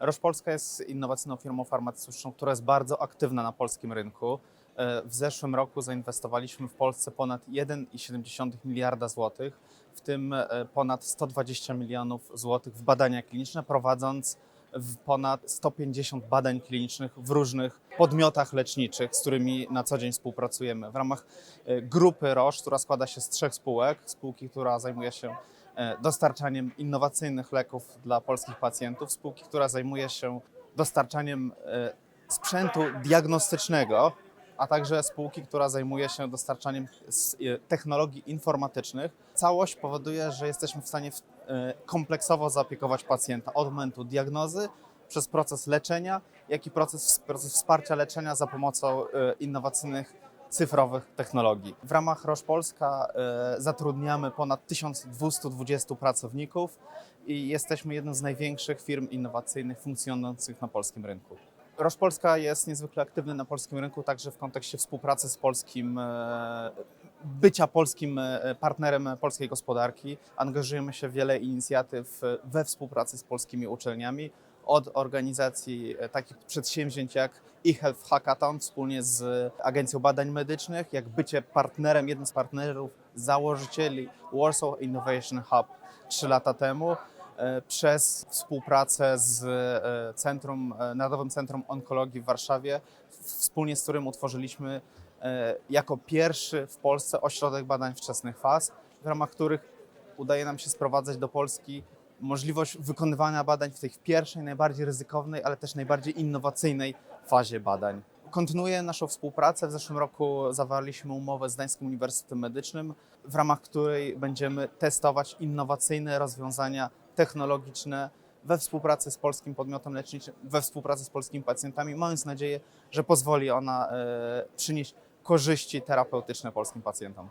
Roche Polska jest innowacyjną firmą farmaceutyczną, która jest bardzo aktywna na polskim rynku. E, W zeszłym roku zainwestowaliśmy w Polsce ponad 1,7 miliarda złotych, w tym e, ponad 120 milionów złotych w badania kliniczne, prowadząc w ponad 150 badań klinicznych w różnych podmiotach leczniczych, z którymi na co dzień współpracujemy. W ramach e, grupy Roche, która składa się z trzech spółek, spółki, która zajmuje się e, dostarczaniem innowacyjnych leków dla polskich pacjentów, spółki, która zajmuje się dostarczaniem e, sprzętu diagnostycznego, a także spółki, która zajmuje się dostarczaniem e, technologii informatycznych. Całość powoduje, że jesteśmy w stanie e, kompleksowo zaopiekować pacjenta od momentu diagnozy przez proces leczenia, jak i proces, proces wsparcia leczenia za pomocą e, innowacyjnych cyfrowych technologii. W ramach Roche Polska zatrudniamy ponad 1220 pracowników i jesteśmy jedną z największych firm innowacyjnych funkcjonujących na polskim rynku. Roche Polska jest niezwykle aktywny na polskim rynku, także w kontekście współpracy z polskim, e, bycia polskim e, partnerem polskiej gospodarki. Angażujemy się w wiele inicjatyw we współpracy z polskimi uczelniami, od organizacji e, takich przedsięwzięć jak eHealth Hackathon wspólnie z Agencją Badań Medycznych, jak bycie partnerem, jednym z partnerów, założycieli Warsaw Innovation Hub trzy lata temu, przez współpracę z e, Centrum, e, Narodowym Centrum Onkologii w Warszawie, wspólnie z którym utworzyliśmy e, jako pierwszy w Polsce ośrodek badań wczesnych faz, w ramach których udaje nam się sprowadzać do Polski możliwość wykonywania badań w tej pierwszej, najbardziej ryzykownej, ale też najbardziej innowacyjnej fazie badań. Kontynuuję naszą współpracę. W zeszłym roku zawarliśmy umowę z Gdańskim Uniwersytetem Medycznym, w ramach której będziemy testować innowacyjne rozwiązania technologiczne we współpracy z polskim podmiotem leczniczym, we współpracy z polskimi pacjentami, mając nadzieję, że pozwoli ona e, przynieść korzyści terapeutyczne polskim pacjentom.